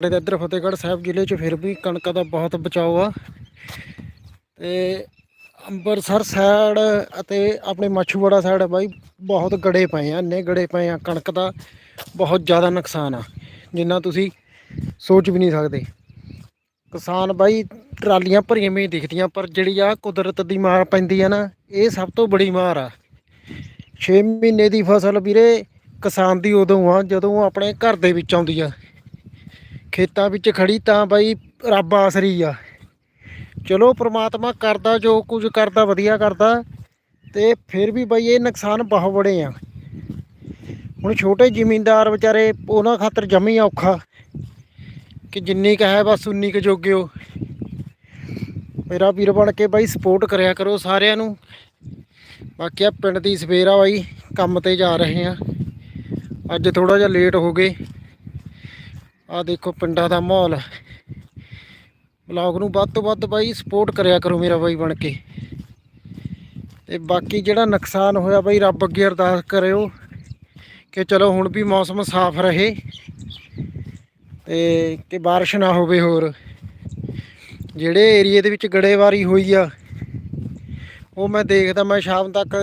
ਸਾਡੇ ਤਾਂ ਇੱਧਰ ਫਤਿਹਗੜ੍ਹ ਸਾਹਿਬ ਜ਼ਿਲ੍ਹੇ 'ਚ ਫਿਰ ਵੀ ਕਣਕ ਦਾ ਬਹੁਤ ਬਚਾਓ ਆ। ਤੇ ਅੰਮ੍ਰਿਤਸਰ ਸਾਈਡ ਅਤੇ ਆਪਣੇ ਮੱਛੂਵਾੜਾ ਸਾਈਡ ਬਾਈ ਬਹੁਤ ਗੜੇ ਪਏ ਆ, ਇੰਨੇ ਗੜੇ ਪਏ ਆ ਕਣਕ ਦਾ, ਬਹੁਤ ਜ਼ਿਆਦਾ ਨੁਕਸਾਨ ਆ, ਜਿੰਨਾ ਤੁਸੀਂ ਸੋਚ ਵੀ ਨਹੀਂ ਸਕਦੇ। ਕਿਸਾਨ ਬਾਈ ਟਰਾਲੀਆਂ ਭਰੀਆਂ ਵੀ ਦਿਖਦੀਆਂ, ਪਰ ਜਿਹੜੀ ਆ ਕੁਦਰਤ ਦੀ ਮਾਰ ਪੈਂਦੀ ਆ ਨਾ, ਇਹ ਸਭ ਤੋਂ ਬੜੀ ਮਾਰ ਆ। 6 ਮਹੀਨੇ ਦੀ ਫਸਲ ਵੀਰੇ ਕਿਸਾਨ ਦੀ ਉਦੋਂ ਆ, ਜਦੋਂ ਆਪਣੇ ਘਰ ਦੇ ਵਿੱਚ ਆਉਂਦੀ ਆ। ਖੇਤਾਂ ਵਿੱਚ ਖੜੀ ਤਾਂ ਬਾਈ ਰੱਬ ਆਸਰੀ ਆ। ਚਲੋ ਪ੍ਰਮਾਤਮਾ ਕਰਦਾ ਜੋ ਕੁਝ ਕਰਦਾ, ਵਧੀਆ ਕਰਦਾ ਤੇ ਫਿਰ ਵੀ ਬਾਈ ਇਹ ਨੁਕਸਾਨ ਬਹੁਤ ਬੜੇ ਆ। ਹੁਣ ਛੋਟੇ ਜ਼ਿਮੀਂਦਾਰ ਵਿਚਾਰੇ ਉਹਨਾਂ ਖਾਤਰ ਜਮੀ ਔਖਾ ਕਿ ਜਿੰਨੀ ਕੁ ਹੈ ਬਸ ਉਨੀ ਕੁ ਜੋਗੇ ਹੋ। ਮੇਰਾ ਵੀਰ ਬਣ ਕੇ ਬਾਈ ਸਪੋਰਟ ਕਰਿਆ ਕਰੋ ਸਾਰਿਆਂ ਨੂੰ। ਬਾਕੀ ਆ ਪਿੰਡ ਦੀ ਸਵੇਰਾ ਬਾਈ ਕੰਮ ਤੇ ਜਾ ਰਹੇ ਆ। ਅੱਜ ਥੋੜਾ ਜਿਹਾ ਲੇਟ ਹੋ ਗਏ। ਆ ਦੇਖੋ ਪਿੰਡਾਂ ਦਾ ਮਾਹੌਲ। ਬਲੌਗ ਨੂੰ ਵੱਧ ਤੋਂ ਵੱਧ ਬਾਈ ਸਪੋਰਟ ਕਰਿਆ ਕਰੋ ਮੇਰਾ ਬਾਈ ਬਣ ਕੇ। ਤੇ ਬਾਕੀ ਜਿਹੜਾ ਨੁਕਸਾਨ ਹੋਇਆ ਬਾਈ ਰੱਬ ਅੱਗੇ ਅਰਦਾਸ ਕਰਿਓ ਕਿ ਚਲੋ ਹੁਣ ਵੀ ਮੌਸਮ ਸਾਫ਼ ਰਹੇ ਤੇ ਕਿ ਬਾਰਿਸ਼ ਨਾ ਹੋਵੇ ਹੋਰ। ਜਿਹੜੇ ਏਰੀਏ ਦੇ ਵਿੱਚ ਗੜੇਵਾਰੀ ਹੋਈ ਆ, ਉਹ ਮੈਂ ਦੇਖਦਾ, ਮੈਂ ਸ਼ਾਮ ਤੱਕ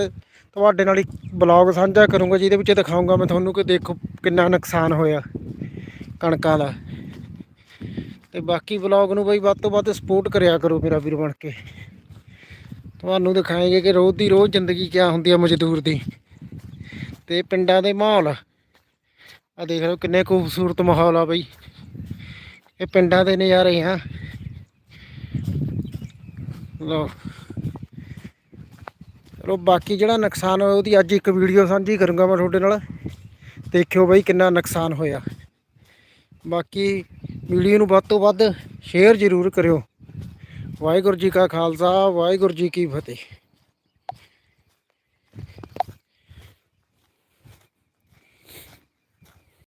ਤੁਹਾਡੇ ਨਾਲ ਇੱਕ ਬਲੌਗ ਸਾਂਝਾ ਕਰੂੰਗਾ, ਜਿਹਦੇ ਵਿੱਚ ਦਿਖਾਊਂਗਾ ਮੈਂ ਤੁਹਾਨੂੰ ਕਿ ਦੇਖੋ ਕਿੰਨਾ ਨੁਕਸਾਨ ਹੋਇਆ। ਕਣਕਾਂ ਦਾ। ਤੇ ਬਾਕੀ ਬਲੌਗ ਨੂੰ ਬਈ ਵੱਧ ਤੋਂ ਵੱਧ ਸਪੋਰਟ ਕਰਿਆ ਕਰੋ ਮੇਰਾ ਵੀਰ ਬਣ ਕੇ। ਤੁਹਾਨੂੰ ਦਿਖਾਏਗੇ ਕਿ ਰੋਜ਼ ਦੀ ਰੋਜ਼ ਜ਼ਿੰਦਗੀ ਕਿਆ ਹੁੰਦੀ ਆ ਮਜ਼ਦੂਰ ਦੀ। ਤੇ ਪਿੰਡਾਂ ਦੇ ਮਾਹੌਲ। ਆ ਦੇਖ ਲਓ ਕਿੰਨੇ ਖੂਬਸੂਰਤ ਮਾਹੌਲ ਆ ਬਈ। ਇਹ ਪਿੰਡਾਂ ਦੇ ਨਜ਼ਾਰੇ ਆ। ਲਓ। ਚਲੋ ਬਾਕੀ ਜਿਹੜਾ ਨੁਕਸਾਨ ਹੋਇਆ ਉਹਦੀ ਅੱਜ ਇੱਕ ਵੀਡੀਓ ਸਾਂਝੀ ਕਰੂੰਗਾ ਮੈਂ ਤੁਹਾਡੇ ਨਾਲ। ਦੇਖਿਓ ਬਈ ਕਿੰਨਾ ਨੁਕਸਾਨ ਹੋਇਆ। ਬਾਕੀ ਵੀਡੀਓ ਨੂੰ ਵੱਧ ਤੋਂ ਵੱਧ ਸ਼ੇਅਰ ਜ਼ਰੂਰ ਕਰਿਓ। ਵਾਹਿਗੁਰੂ ਜੀ ਕਾ ਖਾਲਸਾ, ਵਾਹਿਗੁਰੂ ਜੀ ਕੀ ਫਤਿਹ।